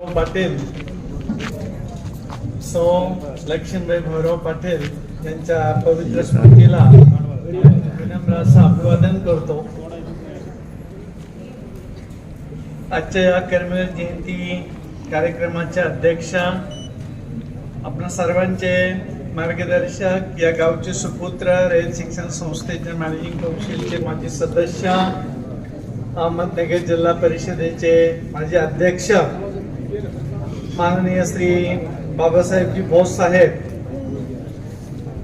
पाटील सौ लक्ष्मीबाई भाऊराव पाटील यांच्या पवित्र स्मृतीला विनम्र असं अभिवादन करतो. आजच्या या कर्मवीर जयंती कार्यक्रमाचे अध्यक्ष आपणा सर्वांचे मार्गदर्शक या गावचे सुपुत्र रयत शिक्षण संस्थेचे मॅनेजिंग कौन्सिलचे माजी सदस्य अहमदनगर जिल्हा परिषदेचे माजी अध्यक्ष माननीय श्री बाबासाहेबजी बोस साहेब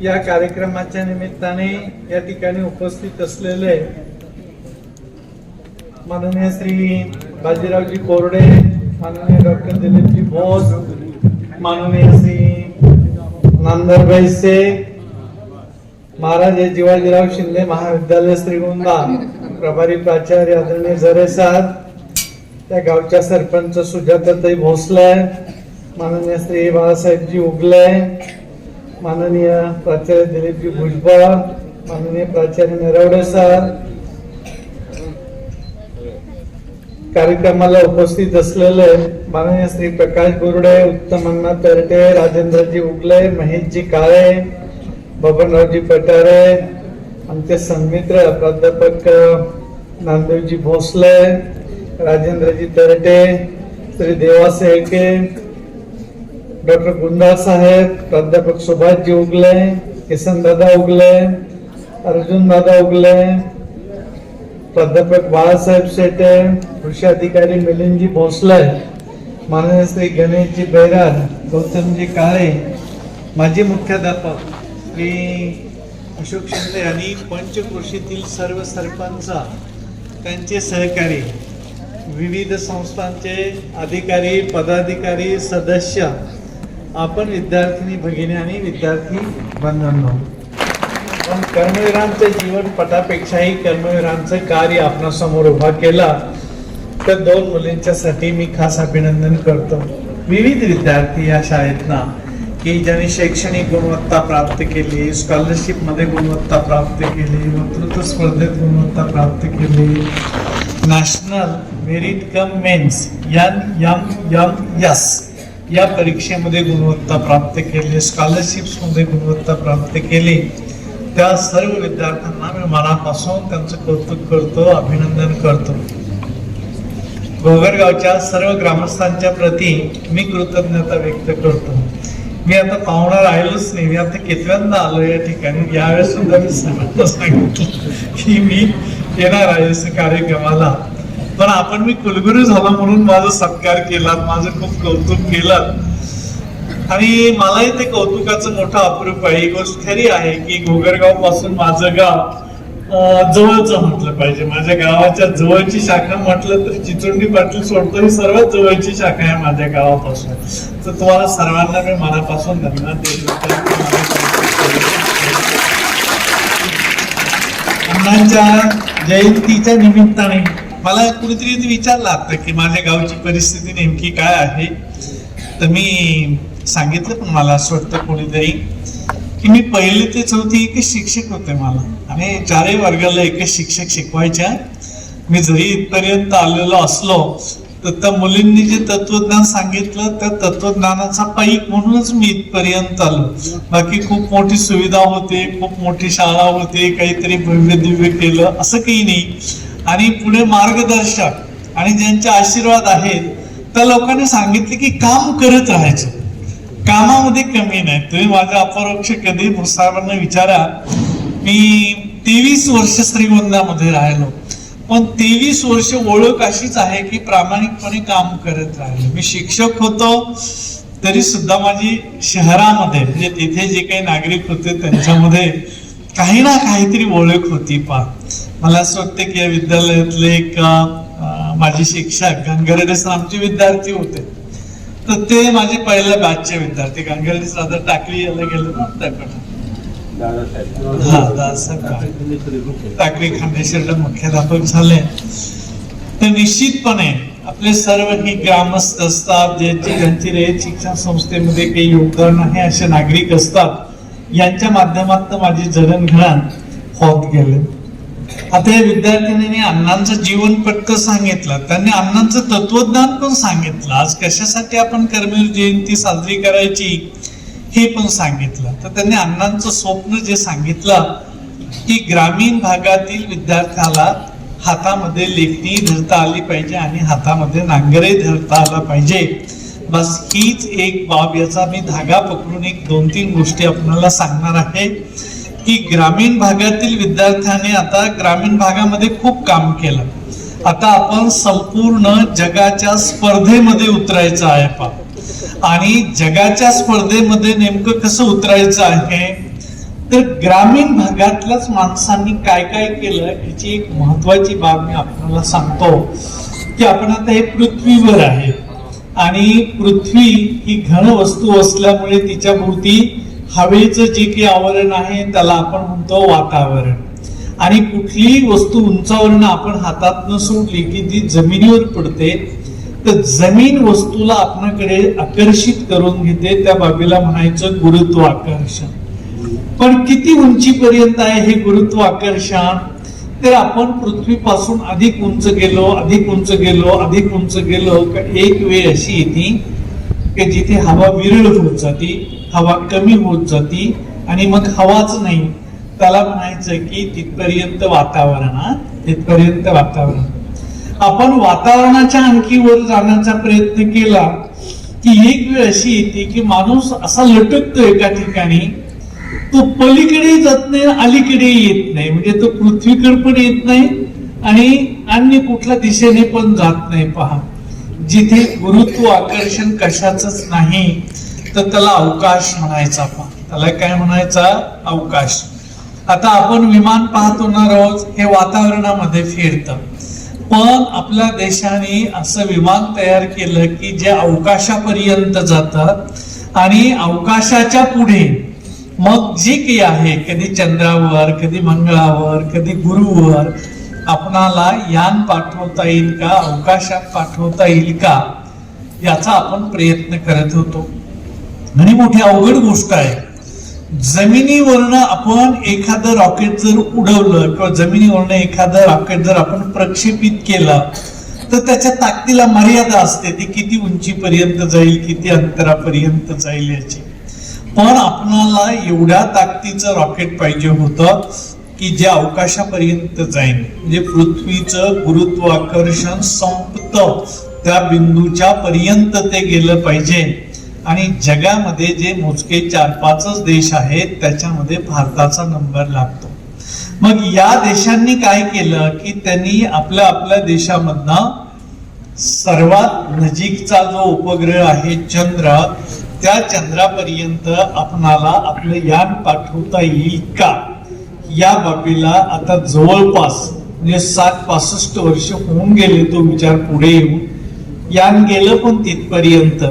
या कार्यक्रमाच्या निमित्ताने या ठिकाणी उपस्थित असलेले माननीय श्री बाजीरावजी कोरडे माननीय डॉक्टर दिलीपजी बोस माननीय श्री नांदरबाई से महाराज हे शिंदे महाविद्यालय श्रीगोंदा प्रभारी प्राचार्य आदरणीय झरे साहेब त्या गावच्या सरपंच सुजाताताई भोसले माननीय श्री बाळासाहेबजी उगले माननीय प्राचार्य दिलीपजी भुजबळ माननीय प्राचार्य नरवडे सर. कार्यक्रमाला उपस्थित असलेले माननीय श्री प्रकाश बोर्डे उत्तम अण्णा तरटे राजेंद्रजी उगले महेशजी काळे बबनरावजी पटारे आमचे संमित्र प्राध्यापक नामदेवजी भोसले राजेंद्रजी तरटे श्री देवा शेळके डॉक्टर गुंडाळ साहेब प्राध्यापक सुभाषजी उगले किसन दादा उगले अर्जुन दादा उगले प्राध्यापक बाळासाहेब शेटे कृषी अधिकारी मिलिंदजी भोसले माननीय श्री गणेशजी बैराज गौतमजी काळे माजी मुख्याध्यापक श्री अशोक शिंदे आणि पंचकृषीतील सर्व सरपंच त्यांचे सहकारी विविध संस्थांचे अधिकारी पदाधिकारी सदस्य आपण विद्यार्थिनी भगिनी आणि विद्यार्थी बंधनो. पण कर्मवीरांचं जीवन पटापेक्षाही कर्मवीरांचं कार्य आपणासमोर उभा केला तर दोन मुलींच्यासाठी मी खास अभिनंदन करतो. विविध विद्यार्थी या शाळेतना की ज्यांनी शैक्षणिक गुणवत्ता प्राप्त केली स्कॉलरशिपमध्ये गुणवत्ता प्राप्त केली वक्तृत्व स्पर्धेत गुणवत्ता प्राप्त केली national merit cum means N M M S या परीक्षेमध्ये गुणवत्ता प्राप्त केली स्कॉलरशिप्समध्ये गुणवत्ता प्राप्त केली. त्या सर्व विद्यार्थ्यांना मी मनापासून त्यांचं कौतुक करतो अभिनंदन करतो. गोगरगावच्या सर्व ग्रामस्थांच्या प्रती मी कृतज्ञता व्यक्त करतो. मी आता पाहुणा राहिलोच नाही मी आता कितव्यांदा आलो या ठिकाणी यावेळेस सुद्धा मी सर्वांना सांगितलं की मी येणार आहे कार्यक्रमाला. पण आपण मी कुलगुरू झालो म्हणून माझा सत्कार केला माझं खूप कौतुक केलं. आणि मलाही ते कौतुकाचं मोठं अप्रूप आहे. ही गोष्ट खरी आहे की घोगरगावपासून माझं गाव जवळचं म्हटलं पाहिजे. माझ्या गावाच्या जवळची शाखा म्हटलं तर चिचुंडी पाटील सोडतो ही सर्वात जवळची शाखा आहे माझ्या गावापासून. तर तुम्हाला सर्वांना मी मनापासून धन्यवाद देतो. अण्णांच्या जयंतीच्या निमित्ताने मला कुणीतरी विचारलं आता की माझ्या गावची परिस्थिती नेमकी काय आहे. तर मी सांगितलं पण मला असं वाटतं कोणीतरी की मी पहिले ते चौथी एकच शिक्षक होते मला. आणि चारही वर्गाला एकच शिक्षक शिकवायच्या. मी जरी इथपर्यंत आलेलो असलो तर त्या मुलींनी जे तत्वज्ञान सांगितलं त्या तत्वज्ञानाचा पाईक म्हणूनच मी इथपर्यंत आलो. बाकी खूप मोठी सुविधा होते खूप मोठी शाळा होते काहीतरी भव्य दिव्य केलं असं काही नाही. आणि पुढे मार्गदर्शक आणि ज्यांचे आशीर्वाद आहेत त्या लोकांनी सांगितले की काम करत राहायचं. कामामध्ये कमी नाही. तुम्ही माझ्या अपरोक्ष कधी साहेबांना विचारा मी तेवीस वर्ष श्रीगोंदामध्ये राहिलो. पण तेवीस वर्ष ओळख अशीच आहे की प्रामाणिकपणे काम करत राहिले. मी शिक्षक होतो तरी सुद्धा माझी शहरामध्ये म्हणजे तिथे जे काही नागरिक होते त्यांच्यामध्ये काही ना काहीतरी ओळख होती पा मला असं वाटतं की या विद्यालयातले एक माझे शिक्षक गंगारेडे सर आमचे विद्यार्थी होते. तर ते माझे पहिल्या बॅचचे विद्यार्थी. गंगारेडे सर आता टाकळी याला गेले ना त्याकडे हा दादासाहेब टाकळी. टाकळी खांडेश्वरला मुख्याध्यापक झाले. तर निश्चितपणे आपले सर्व ही ग्रामस्थ असतात ज्यांची ज्यांची रयत शिक्षण संस्थेमध्ये काही योगदान आहे असे नागरिक असतात यांच्या माध्यमातून माझी जडणघडण होत गेले. आता या विद्यार्थिनीने अण्णांचं जीवनपट्ट सांगितलं त्यांनी अण्णांचं तत्वज्ञान पण सांगितलं. आज कशासाठी आपण कर्मवीर जयंती साजरी करायची हे पण सांगितलं. तर त्यांनी अण्णांचं स्वप्न जे सांगितलं की ग्रामीण भागातील विद्यार्थ्याला हातामध्ये लेखणी धरता आली पाहिजे आणि हातामध्ये नांगरे धरता आला पाहिजे. बस हीच एक बाब याचा मी धागा पकडून एक दोन तीन गोष्टी आपल्याला सांगणार आहे. की ग्रामीण भागातील विद्यार्थ्याने आता ग्रामीण भागामध्ये खूप काम केलं. आता आपण संपूर्ण जगाच्या स्पर्धेमध्ये उतरायचं आहे पा आणि जगाच्या स्पर्धेमध्ये नेमकं कसं उतरायचं आहे? तर ग्रामीण भागातल्याच माणसांनी काय काय केलं याची एक महत्वाची बाब मी आपल्याला सांगतो. की आपण आता हे पृथ्वीवर आहे. आणि पृथ्वी ही घन वस्तू असल्यामुळे तिच्या भोवती हवेचं जे काही आवरण आहे त्याला आपण म्हणतो वातावरण. आणि कुठलीही वस्तू उंचावरनं आपण हातात न सोडली की ती जमिनीवर पडते तर जमीन वस्तूला आपल्याकडे आकर्षित करून घेते त्या बाबीला म्हणायचं गुरुत्वाकर्षण. पण किती उंचीपर्यंत आहे हे गुरुत्वाकर्षण? तर आपण पृथ्वीपासून अधिक उंच गेलो अधिक उंच गेलो अधिक उंच गेलो का एक वेळ अशी येते की जिथे हवा विरळ होत जाती हवा कमी होत जाती आणि मग हवाच नाही. त्याला म्हणायचं की तिथपर्यंत वातावरण हा? तिथपर्यंत वातावरण. आपण वातावरणाच्या आणखी वर जाण्याचा प्रयत्न केला की एक वेळ अशी येते की माणूस असा लटकतो एका ठिकाणी तो पलीकडे जात नाही अलीकडे येत नाही. म्हणजे तो पृथ्वीकडे पण येत नाही आणि अन्य कुठल्या दिशेने पण जात नाही. पहा. जिथे गुरुत्व आकर्षण कशाच नाही तर त्याला अवकाश म्हणायचा आपण. त्याला काय म्हणायचा? अवकाश. आता आपण विमान पाहतो ना रोज हे वातावरणामध्ये फिरतं. पण आपल्या देशाने असं विमान तयार केलं की जे अवकाशापर्यंत जातात आणि अवकाशाच्या पुढे मग जी काही आहे कधी चंद्रावर कधी मंगळावर कधी गुरुवर आपणाला यान पाठवता येईल का? अवकाशात पाठवता येईल का? याचा आपण प्रयत्न करत होतो. आणि मोठी अवघड गोष्ट आहे. जमिनीवरनं आपण एखादं रॉकेट जर उडवलं किंवा जमिनीवरनं एखादं रॉकेट जर आपण प्रक्षेपित केलं तर त्याच्या ताकदीला मर्यादा असते. ती किती उंचीपर्यंत जाईल किती अंतरापर्यंत जाईल याची. पण आपणाला एवढ्या ताकदीचं रॉकेट पाहिजे होतं की जे अवकाशापर्यंत जाईल म्हणजे पृथ्वीचं गुरुत्वाकर्षण संपतं. त्या बिंदूच्या पर्यंत ते गेलं पाहिजे. आणि जगामध्ये जे मोजके चार पाचच देश आहेत त्याच्यामध्ये भारताचा नंबर लागतो. मग या देशांनी काय केलं की त्यांनी आपल्या आपल्या देशामधनं सर्वात नजीकचा जो उपग्रह आहे चंद्र त्या चंद्रापर्यंत आपणाला आपलं यान पाठवता येईल का? या बाबीला आता जवळपास म्हणजे सात पासष्ट वर्ष होऊन गेले तो विचार पुढे येऊन. यान गेलं पण तिथपर्यंत.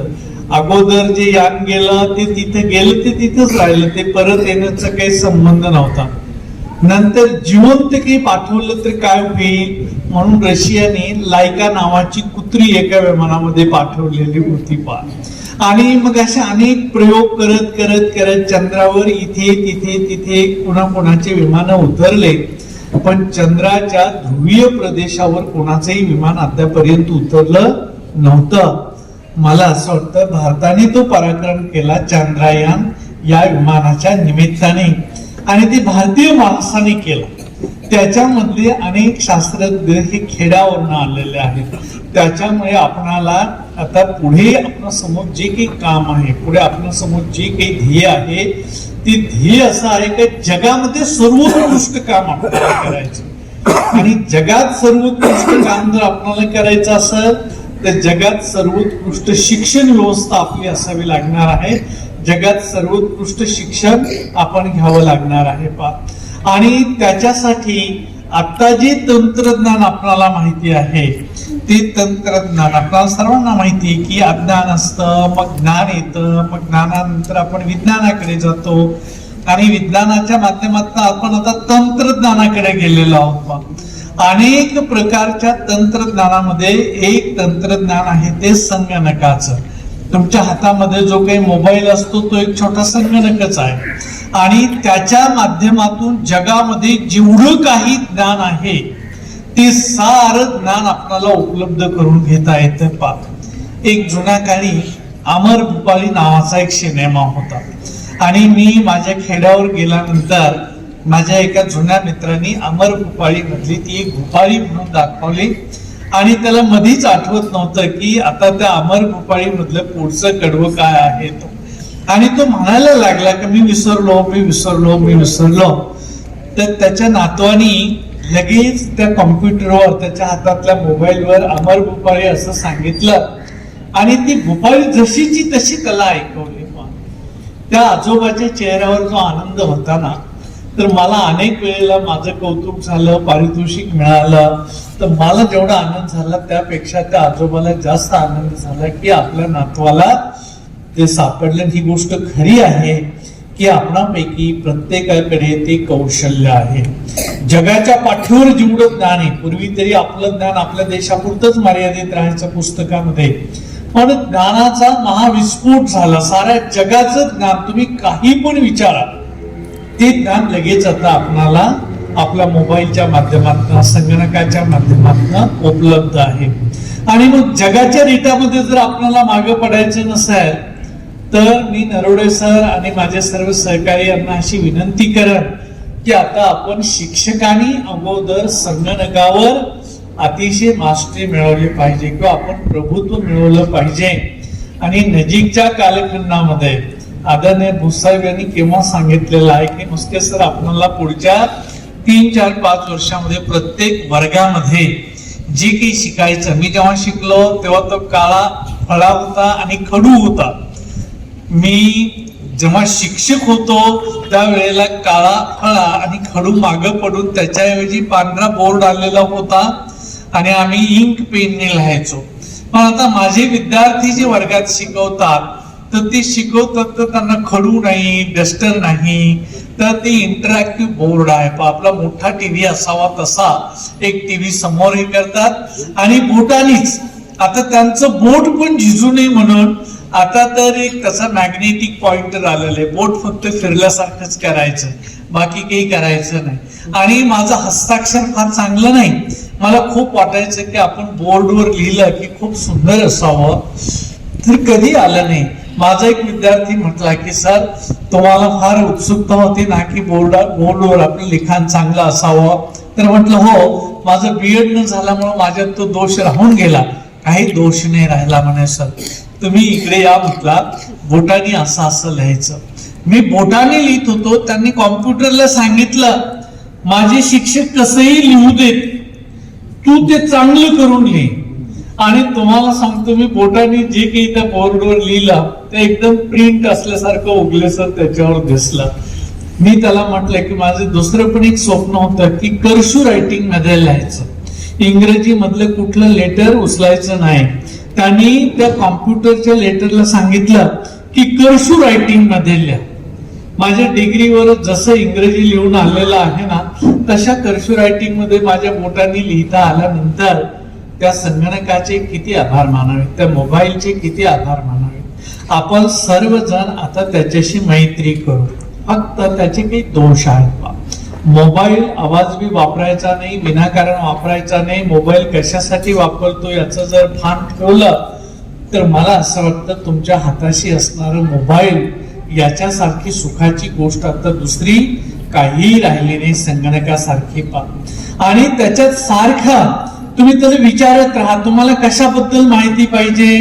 अगोदर जे यान गेलं ते तिथे गेलं ते तिथंच राहिलं ते परत येण्याचा काही संबंध नव्हता. नंतर जिवंत काही पाठवलं तर काय होईल? म्हणून रशियाने लायका नावाची कुत्री एका विमानामध्ये पाठवलेली होती पा आणि मग असे अनेक प्रयोग करत करत करत चंद्रावर इथे तिथे तिथे कुणा कोणाचे विमान उतरले. पण चंद्राच्या ध्रुवीय प्रदेशावर कोणाचंही विमान अद्यापर्यंत उतरलं नव्हतं. मला असं वाटतं भारताने तो पराक्रम केला चंद्रायान या विमानाच्या निमित्ताने. आणि ते भारतीय माणसाने केलं. त्याच्यामधले अनेक शास्त्रज्ञ हे खेड्यावरनं आलेले आहेत. त्याच्यामुळे आपणाला आता पुढे आपणासमोर समोर जे काही काम आहे पुढे आपल्यासमोर जे काही ध्येय आहे ते ध्येय असं आहे की जगामध्ये सर्वोत्कृष्ट काम आपल्याला करायचं. आणि जगात सर्वोत्कृष्ट काम जर आपल्याला करायचं असेल तर जगात सर्वोत्कृष्ट शिक्षण व्यवस्था आपली असावी लागणार आहे. जगात सर्वोत्कृष्ट शिक्षण आपण घ्यावं लागणार आहे. पा आणि त्याच्यासाठी आता जे तंत्रज्ञान आपल्याला माहिती आहे ते तंत्रज्ञान आपल्याला सर्वांना माहिती आहे की अज्ञान असतं मग ज्ञान येतं मग ज्ञानानंतर आपण विज्ञानाकडे जातो. आणि विज्ञानाच्या माध्यमातून आपण आता तंत्रज्ञानाकडे गेलेलो आहोत मग अनेक प्रकारच्या तंत्रज्ञानामध्ये एक तंत्रज्ञान आहे ते संगणकाचं. तुमच्या हातामध्ये जो काही मोबाईल असतो तो एक छोटा संगणकच आहे. आणि त्याच्या माध्यमातून जगामध्ये जेवढं काही ज्ञान आहे ते सारं ज्ञान आपल्याला उपलब्ध करून घेता येतं. पा एक जुन्या काळी अमर भूपाली नावाचा एक सिनेमा होता. आणि मी माझ्या खेड्यावर गेल्यानंतर माझ्या एका जुन्या मित्रांनी अमर भूपाळी म्हटली ती एक भूपाळी म्हणून दाखवली. आणि त्याला मधीच आठवत नव्हतं की आता त्या अमर भूपाळी मधलं पुढचं कडवं काय आहे तो. आणि तो म्हणायला लागला की मी विसरलो मी विसरलो मी विसरलो. तर त्याच्या नातवानी लगेच त्या कॉम्प्युटरवर त्याच्या हातातल्या मोबाईलवर अमर भूपाळी असं सांगितलं. आणि ती भूपाळी जशीची तशी त्याला ऐकवली. त्या आजोबाच्या चेहऱ्यावर जो आनंद होता ना. तर मला अनेक वेळेला माझं कौतुक झालं पारितोषिक मिळालं. तर मला जेवढा आनंद झाला त्यापेक्षा त्या आजोबाला जास्त आनंद झाला की आपल्या नातवाला ते सापडलं ही गोष्ट खरी आहे की आपणापैकी प्रत्येकाकडे ते कौशल्य आहे. जगाच्या पाठीवर जेवढं ज्ञान आहे. पूर्वी तरी आपलं ज्ञान आपल्या देशापुरतच मर्यादित राहायचं पुस्तकामध्ये. पण ज्ञानाचा महाविस्फोट झाला. साऱ्या जगाचं ज्ञान तुम्ही काही पण विचारा. ते ज्ञान लगेच आता आपणाला आपल्या मोबाईलच्या माध्यमातून संगणकाच्या माध्यमातून उपलब्ध आहे. आणि मग जगाच्या रेटामध्ये जर आपल्याला मागे पडायचं नसेल तर मी नरोडे सर आणि माझे सर्व सहकारी यांना अशी विनंती करत की आता आपण शिक्षकांनी अगोदर संगणकावर अतिशय मास्टरी मिळवली पाहिजे किंवा आपण प्रभुत्व मिळवलं पाहिजे. आणि नजीकच्या कालखंडामध्ये आदरणीय भूसाहेब यांनी केव्हा सांगितलेलं आहे की नुसते सर आपल्याला पुढच्या तीन चार पाच वर्षामध्ये प्रत्येक वर्गामध्ये जे काही शिकायचं मी जेव्हा शिकलो तेव्हा तो काळा फळा होता आणि खडू होता. मी जेव्हा शिक्षक होतो त्यावेळेला काळा फळा आणि खडू मागं पडून त्याच्याऐवजी पांढरा बोर्ड आलेला होता आणि आम्ही इंक पेनने लिहायचो. पण आता माझे विद्यार्थी जे वर्गात शिकवतात तर ते शिकवतात तर त्यांना खडू नाही डस्टर नाही तर ते इंटरॅक्टिव्ह बोर्ड आहे. आपला मोठा टीव्ही असावा तसा एक टीव्ही समोर हे करतात. आणि बोटानीच आता त्यांचं बोट पण झिजू नये म्हणून आता तर एक तसा मॅग्नेटिक पॉइंटर आलेलं आहे. बोट फक्त फिरल्यासारखंच करायचं. बाकी काही करायचं नाही. आणि माझं हस्ताक्षर फार चांगलं नाही. मला खूप वाटायचं की आपण बोर्डवर लिहिलं की खूप सुंदर असावं. तर कधी आलं नाही. माझा एक विद्यार्थी म्हटला की सर तुम्हाला फार उत्सुकता होती ना की बोर्ड बोर्डवर आपलं लिखाण चांगलं असावं. तर म्हटलं हो माझं बीएड न झाल्यामुळे माझ्यात तो दोष राहून गेला. काही दोष नाही राहिला म्हणे सर. तुम्ही इकडे या म्हटला बोटाने असं असं लिहायचं. मी बोटाने लिहित होतो त्यांनी कॉम्प्युटरला सांगितलं माझे शिक्षक कसंही लिहू देत तू ते चांगलं करून लिही आणि तुम्हाला सांगतो मी बोटाने जे काही त्या बोर्डवर लिहिलं ते एकदम प्रिंट असल्यासारखं उगलेसर त्याच्यावर दिसलं. मी त्याला म्हटलं की माझं दुसरं पण एक स्वप्न होतं की कर्शू रायटिंगमध्ये लिहायचं. इंग्रजी मधलं कुठलं लेटर उचलायचं नाही. त्यांनी त्या कॉम्प्युटरच्या लेटरला सांगितलं की कर्शू रायटिंगमध्ये लिहा. माझ्या डिग्रीवर जसं इंग्रजी लिहून आलेलं आहे ना तशा कर्शू रायटिंगमध्ये माझ्या बोटांनी लिहिता आल्यानंतर त्या संगणकाचे किती आभार मानावे त्या मोबाईलचे किती आभार मानावे. आपण सर्वजण आता त्याच्याशी मैत्री करू. फक्त त्याचे काही दोष आहेत बा. मोबाईल आवाज बी वापरायचा नाही विनाकारण वापरायचा नाही मोबाईल कशासाठी वापरतो याचं जर भान ठेवलं तर मला असं वाटतं तुमच्या हाताशी असणारं मोबाईल याच्यासारखी सुखाची गोष्ट आता दुसरी काही राहिली नाही संगणकासारखी पा आणि त्याच्यात सारखा तुम्ही त्याला विचारत राहा तुम्हाला कशाबद्दल माहिती पाहिजे?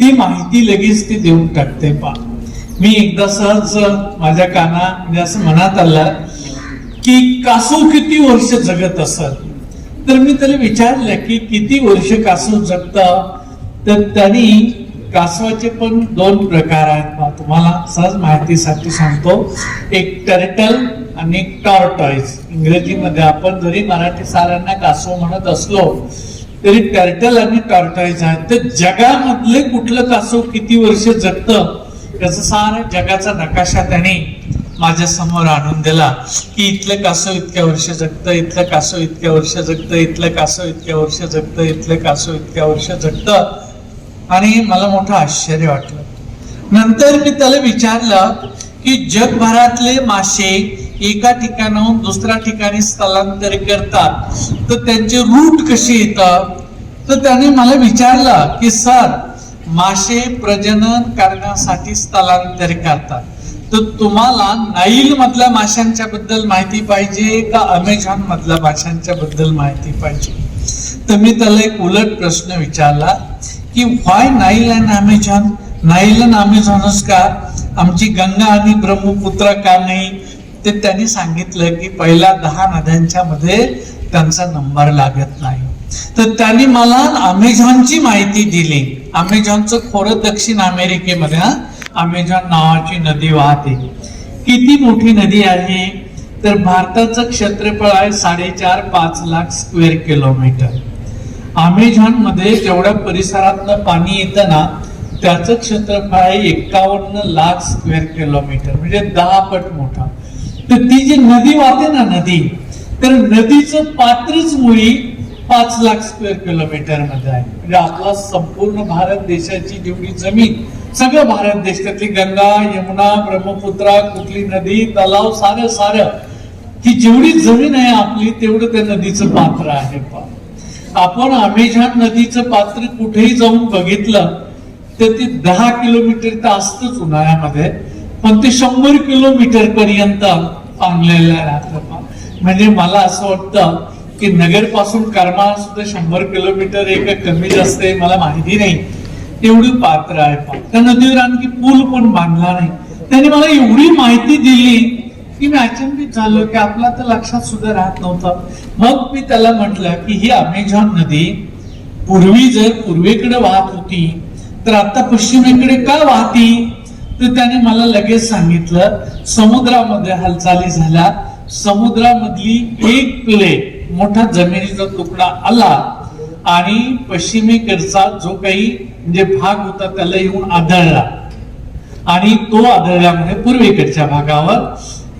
ती माहिती लगेच ती देऊन टाकते पा मी एकदा सहज माझ्या काना म्हणजे असं मनात आलं की कासव किती वर्ष जगत असल? तर मी त्याला विचारलं की किती वर्ष कासव जगत? तर त्यांनी कासवाचे पण दोन प्रकार आहेत तुम्हाला सहज माहितीसाठी सांगतो. एक टर्टल आणि एक टॉर्टॉइज इंग्रजीमध्ये आपण जरी मराठी साऱ्यांना कासव म्हणत असलो तरी टर्टल आणि टॉर्टॉईज आहेत. तर जगामधले कुठलं कासव किती वर्ष जगतं? त्याचा सारा जगाचा नकाशा त्याने माझ्यासमोर आणून दिला की इथलं कासव इतक्या वर्ष जगतं इथलं कासव इतक्या वर्ष जगतं इथलं कासव इतक्या वर्ष जगतं इथलं कासव इतक्या वर्ष जगतं. आणि मला मोठं आश्चर्य वाटलं. नंतर मी त्याला विचारलं की जगभरातले मासे एका ठिकाणाहून दुसऱ्या ठिकाणी स्थलांतर करतात. तर त्यांचे रूट कसे येतात तर त्याने मला विचारलं की सर मासे प्रजनन करण्यासाठी स्थलांतर करतात. तर तुम्हाला नाईल मधल्या माशांच्या बद्दल माहिती पाहिजे का अमेझॉन मधल्या माशांच्या बद्दल माहिती पाहिजे? तर मी त्याला एक उलट प्रश्न विचारला की why Nile and Amazon Nile and अमेझॉनच का? आमची गंगा आणि ब्रह्मपुत्र का नाही? ते त्यांनी सांगितलं की पहिल्या दहा नद्यांच्या मध्ये त्यांचा नंबर लागत नाही. तर त्यांनी मला अमेझॉनची माहिती दिली. अमेझॉनचं खोरं दक्षिण अमेरिकेमध्ये हा. अमेझॉन नावाची नदी वाहते. किती मोठी नदी आहे? तर भारताचं क्षेत्रफळ आहे साडेचार पाच लाख स्क्वेअर किलोमीटर अमेझॉनमध्ये जेवढ्या परिसरातनं पाणी येतं ना त्याचं क्षेत्रफळ आहे एकावन्न लाख स्क्वेअर किलोमीटर म्हणजे दहा पट मोठा. तर ती जी नदी वाहते ना नदी तर नदीचं पात्रच मुळी पाच लाख स्क्वेअर किलोमीटरमध्ये आहे. म्हणजे आपला संपूर्ण भारत देशाची जेवढी जमीन सगळं भारत देश त्यातली गंगा यमुना ब्रह्मपुत्रा कुठली नदी तलाव सारं सारं. ही जेवढी जमीन आहे आपली तेवढं त्या नदीचं पात्र आहे पा आपण अमेझॉन नदीचं पात्र कुठेही जाऊन बघितलं तर ते दहा किलोमीटर तर असतच उन्हाळ्यामध्ये पण ते शंभर किलोमीटर पर्यंत पांगलेलं राहतं म्हणजे मला असं वाटतं की नगरपासून सुद्धा शंभर किलोमीटर एक कमी जास्त आहे मला माहिती नाही. तेवढी पात्र आहे. त्या नदीवर आणखी पूल पण बांधला नाही त्यांनी मला एवढी माहिती दिली की मी अचंबित झालो की आपला तर लक्षात सुद्धा राहत नव्हता. मग मी त्याला म्हटलं की ही अमेझॉन नदी पूर्वी जर पूर्वेकडे वाहत होती तर आता पश्चिमेकडे का वाहती? तर त्याने मला लगेच सांगितलं समुद्रामध्ये हालचाली झाल्या. समुद्रामधली एक प्लेट मोठा जमिनीचा तुकडा आला आणि पश्चिमेकडचा जो काही म्हणजे भाग होता त्याला येऊन आदळला. आणि तो आदळल्यामुळे पूर्वेकडच्या भागावर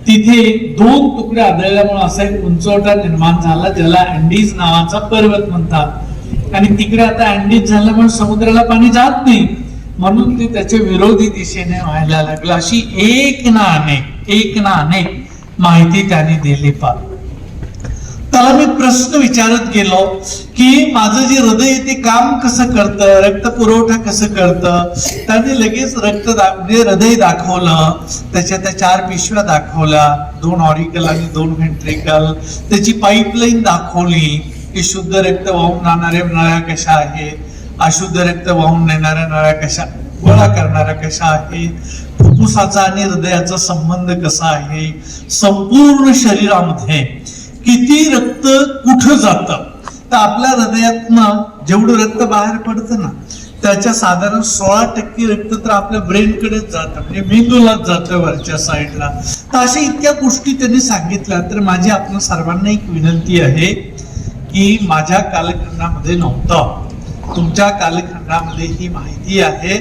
तिथे दोन तुकडे आदळल्यामुळे असा एक उंचवटा निर्माण झाला ज्याला अँडीज नावाचा पर्वत म्हणतात. आणि तिकडे आता अँडीज झाल्यामुळे समुद्राला पाणी जात नाही. म्हणून ते त्याच्या विरोधी दिशेने व्हायला लागलं. अशी एक ना अनेक एक ना अनेक माहिती त्याने दिली पाहिजे. त्याला मी प्रश्न विचारत गेलो की माझं जे हृदय ते काम कसं करतं? रक्त पुरवठा कसं करतं? त्याने लगेच रक्त म्हणजे हृदय दाखवलं. त्याच्या त्या चार पिशव्या दाखवल्या. दोन ऑरिकल आणि दोन व्हेंट्रिकल त्याची पाईपलाईन दाखवली की शुद्ध रक्त वाहून जाणाऱ्या नळ्या कशा आहेत? अशुद्ध रक्त वाहून नेणाऱ्या नळ्या कशा गोळा करणाऱ्या कशा आहेत? फुफ्फुसाचा आणि हृदयाचा संबंध कसा आहे? संपूर्ण शरीरामध्ये किती रक्त कुठं जातं? तर आपल्या हृदयातनं जेवढं रक्त बाहेर पडतं ना त्याच्या साधारण सोळा टक्के रक्त तर आपल्या ब्रेनकडेच जातं. म्हणजे मेंदूलाच जातं वरच्या साईडला. तर अशा इतक्या गोष्टी त्यांनी सांगितल्या. तर माझी आपल्या सर्वांना एक विनंती आहे की माझ्या कालखंडामध्ये नव्हतं. तुमच्या कालखंडामध्ये ही माहिती आहे.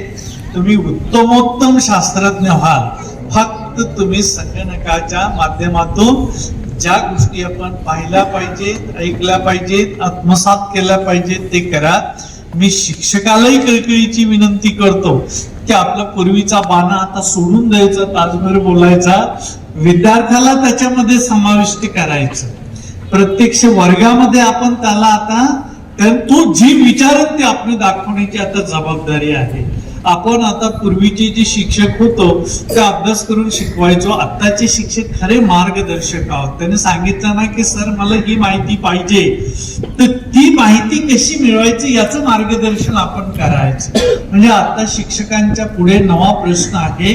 तुम्ही उत्तमोत्तम शास्त्रज्ञ व्हाल. फक्त तुम्ही संगणकाच्या माध्यमातून ज्या गोष्टी आपण पाहिल्या पाहिजेत ऐकल्या पाहिजेत आत्मसात केल्या पाहिजेत ते करा. मी शिक्षकालाही कळकळीची विनंती करतो की आपला पूर्वीचा बाणा आता सोडून द्यायचा तासभर बोलायचा. विद्यार्थ्याला त्याच्यामध्ये समाविष्ट करायचं. प्रत्यक्ष वर्गामध्ये आपण त्याला आता कारण तो जी विचारत ते आपण दाखवण्याची आता जबाबदारी आहे. आपण आता पूर्वीचे जे शिक्षक होतो ते अभ्यास करून शिकवायचो. आत्ताचे शिक्षक खरे मार्गदर्शक आहोत. त्याने सांगितलं ना की सर मला ही माहिती पाहिजे. तर ती माहिती कशी मिळवायची याचं मार्गदर्शन आपण करायचं. म्हणजे आता शिक्षकांच्या पुढे नवा प्रश्न आहे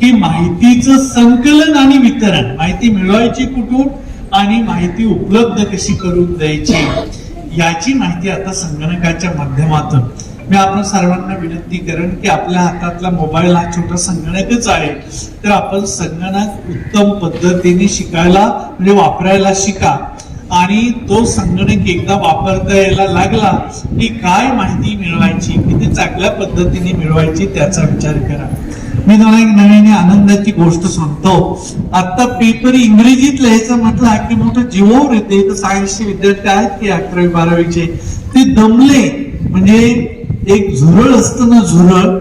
की माहितीचं संकलन आणि वितरण. माहिती मिळवायची कुठून आणि माहिती उपलब्ध कशी करून द्यायची? याची माहिती आता संगणकाच्या माध्यमातून. मी आपण सर्वांना विनंती करेन की आपल्या हातातला मोबाईल हा छोटा संगणकच आहे. तर आपण संगणक उत्तम पद्धतीने शिकायला म्हणजे वापरायला शिका. आणि तो संगणक एकदा वापरता यायला लागला की काय माहिती मिळवायची किती चांगल्या पद्धतीने मिळवायची त्याचा विचार करा. मी तुम्हाला एक नवीन आनंदाची गोष्ट सांगतो. आता पेपर इंग्रजीत लिहायचं म्हटलं की मोठं जीवावर येते. तर सायन्सचे विद्यार्थी आहेत की अकरावी बारावीचे. ते दमले. म्हणजे एक झुरळ असतं ना झुरळ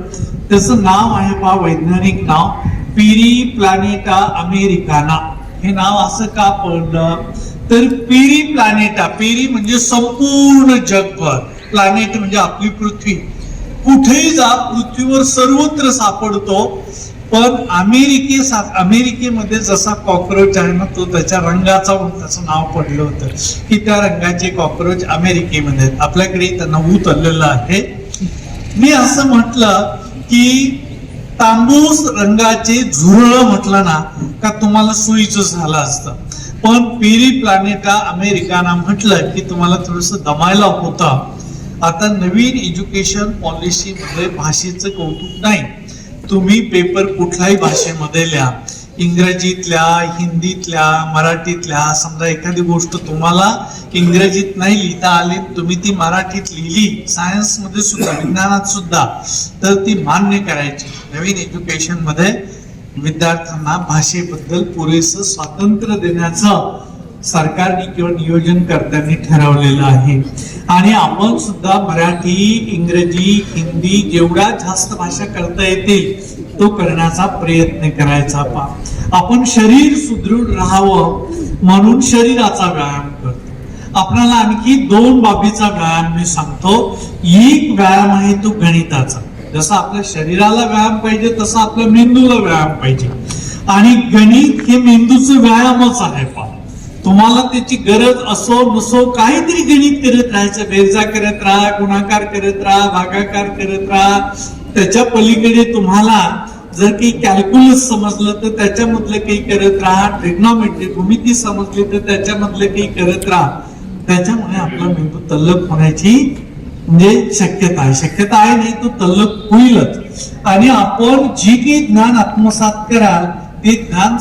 त्याचं नाव आहे पहा वैज्ञानिक नाव पिरी प्लॅनेटा अमेरिकाना. हे नाव असं का पडलं? तर पिरी प्लॅनेटा पिरी म्हणजे संपूर्ण जगभर. प्लॅनेट म्हणजे आपली पृथ्वी. कुठेही जा पृथ्वीवर सर्वत्र सापडतो पण अमेरिके अमेरिकेमध्ये जसा कॉक्रोच आहे ना तो त्याच्या रंगाचा म्हणून त्याचं नाव पडलं होतं. की त्या रंगाचे कॉक्रोच अमेरिकेमध्ये आहेत. आपल्याकडे त्यांना ऊत आलेलं आहे. मी असं म्हटलं की तांबूस रंगाचे झुरळ म्हटलं ना का तुम्हाला सुईच झालं असतं. पण पेरी प्लॅनेटा अमेरिकाना म्हटलं की तुम्हाला थोडस दमायला होतं. आता नवीन एज्युकेशन पॉलिसीमध्ये भाषेचं कौतुक नाही. तुम्ही पेपर कुठल्याही भाषेमध्ये लिहा. इंग्रजीतल्या हिंदीतल्या मराठीतल्या समजा एखादी गोष्ट तुम्हाला इंग्रजीत नाही लिहिता आली तुम्ही ती मराठीत लिहिली सायन्समध्ये सुद्धा विज्ञानात सुद्धा तर ती मान्य करायची. नवीन एज्युकेशनमध्ये विद्यार्थ्यांना भाषेबद्दल पुरेसं स्वातंत्र्य देण्याचं सरकारने किंवा नियोजनकर्त्यांनी ठरवलेलं आहे. आणि आपण सुद्धा मराठी इंग्रजी हिंदी जेवढ्या जास्त भाषा करता येतील तो करण्याचा प्रयत्न करायचा पा. आपण शरीर सुदृढ राहावं म्हणून शरीराचा व्यायाम करतो. आपल्याला आणखी दोन बाबीचा व्यायाम मी सांगतो. एक व्यायाम आहे तो गणिताचा. जसा आपल्या शरीराला व्यायाम पाहिजे तसा आपल्या मेंदूला व्यायाम पाहिजे. आणि गणित हे मेंदूचं व्यायामच आहे पा. तुम्हाला त्याची गरज असो नसो काहीतरी गणित करत राहायचं. बेरजा करत राहा गुणाकार करत राहा भागाकार करत राहा. त्याच्या पलीकडे तुम्हाला जर काही कॅल्क्युलस समजलं तर त्याच्यामधलं काही करत राहा. ट्रिग्नॉमेट्री भूमिती समजली तर त्याच्यामधलं काही करत राहा. त्याच्यामुळे आपला मेंदू तल्लक होण्याची म्हणजे शक्यता आहे. शक्यता आहे नाही तो तल्लक होईलच. आणि आपण जी काही ज्ञान आत्मसात कराल ते ज्ञान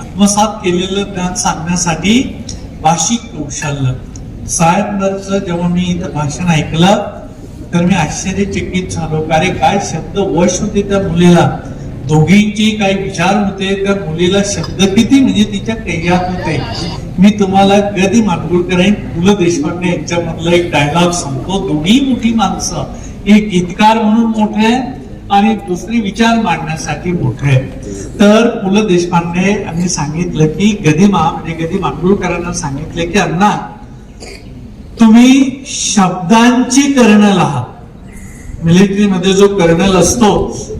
आत्मसात केलेलं ज्ञान सांगण्यासाठी भाषिक कौशल्य. साहेबचं जेव्हा मी इथं भाषण ऐकलं तर मी आश्चर्यचकित झालो. अरे काय शब्द वश होते त्या मुलीला? दोघींचे काही विचार होते. त्या मुलीला शब्द किती? म्हणजे तिच्या कैयात होते. मी तुम्हाला गदी माडगुळकर आणि पु ल देशपांडे यांच्यामधला एक डायलॉग सांगतो. दोन्ही मोठी माणसं. एक गीतकार म्हणून मोठे आणि दुसरी विचार मांडण्यासाठी मोठे. तर पु ल देशपांडे यांनी सांगितलं की गदिमा म्हणजे गदी माडगुळकरांना सांगितलं की अण्णा तुम्ही शब्दांची कर्नल आहात. मिलिटरीमध्ये जो कर्नल असतो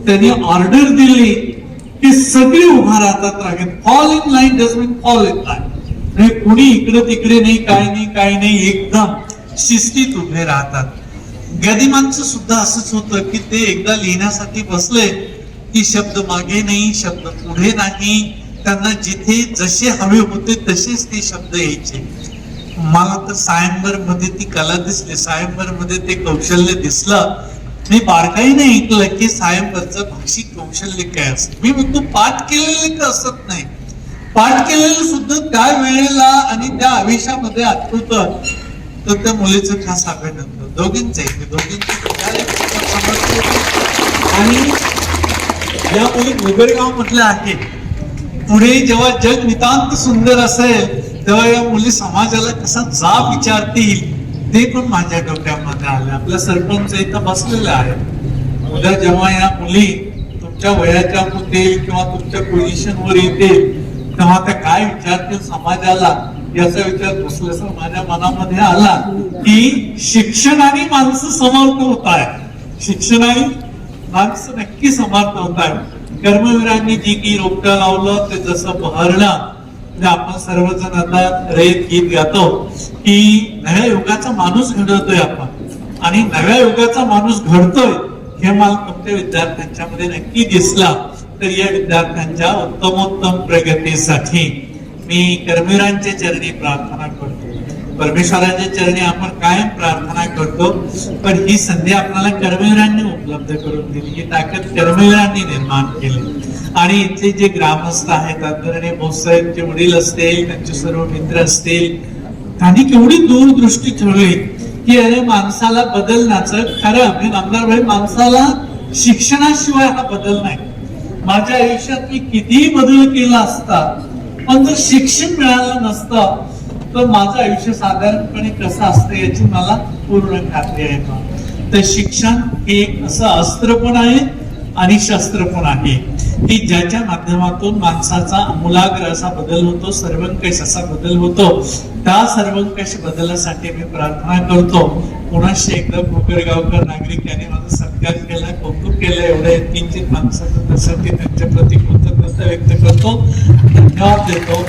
त्यांनी ऑर्डर दिली की सगळी उभा राहतात रागेत. Fall in line does mean fall in line म्हणजे कुणी इकडे तिकडे नाही काय नाही काय नाही एकदम शिस्तीत उभे राहतात. गदिमांचं सुद्धा असंच होतं की ते एकदा लिहिण्यासाठी बसले की शब्द मागे नाही शब्द पुढे नाही. त्यांना जिथे जसे हवे होते तसेच ते शब्द यायचे. मला तर सायंबरमध्ये ती कला दिसली. सायंबरमध्ये ते कौशल्य दिसलं. मी बारकाईने ऐकलं की सायंबरचं भाषिक कौशल्य काय असतं? मी म्हणतो पाठ केलेले तर असत नाही. पाठ केलेलं सुद्धा त्या वेळेला आणि त्या आवेशामध्ये आठवत. तर त्या मुलीचं खास अभिनंदन दोघींच दोघींचे आणि या मुली गोगरगाव म्हटलं आहे. पुढे जेव्हा जग नितांत सुंदर असेल तेव्हा या मुली समाजाला कसा जाब विचारतील ते पण माझ्या डोक्यामध्ये आलं. आपल्या सरपंच इथं बसलेले आहेत उद्या जेव्हा या मुली तुमच्या वयाच्या होतील किंवा तुमच्या पोझिशन वर येतील तेव्हा त्या काय विचारतील समाजाला याचा विचार बसल्यास माझ्या मनामध्ये आला की शिक्षणाने माणसं समर्थ होत आहे शिक्षणाने माणसं नक्की समर्थ होत आहे कर्मवीरांनी जी की रोपटं लावलं ते जसं बहरलं म्हणजे आपण सर्वजण आता रयत गीत गातो की नव्या युगाचा माणूस घडवतोय आपण. आणि नव्या युगाचा माणूस घडतोय हे मला तुमच्या विद्यार्थ्यांच्या मध्ये नक्की दिसला. तर या विद्यार्थ्यांच्या उत्तमोत्तम प्रगतीसाठी मी कर्मवीरांच्या चरणी प्रार्थना करतो. परमेश्वराच्या चरणी आपण कायम प्रार्थना करतो. पण ही संधी आपल्याला कर्मवीरांनी उपलब्ध करून दिली. ही ताकद कर्मवीरांनी निर्माण केली. आणि इथले जे ग्रामस्थ आहेत आदरणीय भाऊसाहेबचे वडील असतील त्यांचे सर्व मित्र असतील त्यांनी केवढी दूरदृष्टी ठेवली की अरे माणसाला बदलण्याचं खरं म्हणजे नामदार भाई माणसाला शिक्षणाशिवाय हा बदल नाही. माझ्या आयुष्यात मी कितीही बदल केला असता पण जर शिक्षण मिळालं नसतं तर माझं आयुष्य साधारणपणे कसं असतं याची मला पूर्ण खात्री आहे बा. तर शिक्षण हे एक असं अस्त्र पण आहे आणि शस्त्र पण आहे. की ज्याच्या माध्यमातून माणसाचा अमूलाग्र असा बदल होतो सर्वंकष असा बदल होतो. त्या सर्वंकष बदलासाठी मी प्रार्थना करतो. कोणाशी एकदा भोकरगावकर नागरिक यांनी माझा सत्कार केला कौतुक केलं एवढ्या किंचित माणसाचं त्यासाठी त्यांच्या प्रति कृतज्ञता व्यक्त करतो. धन्यवाद देतो.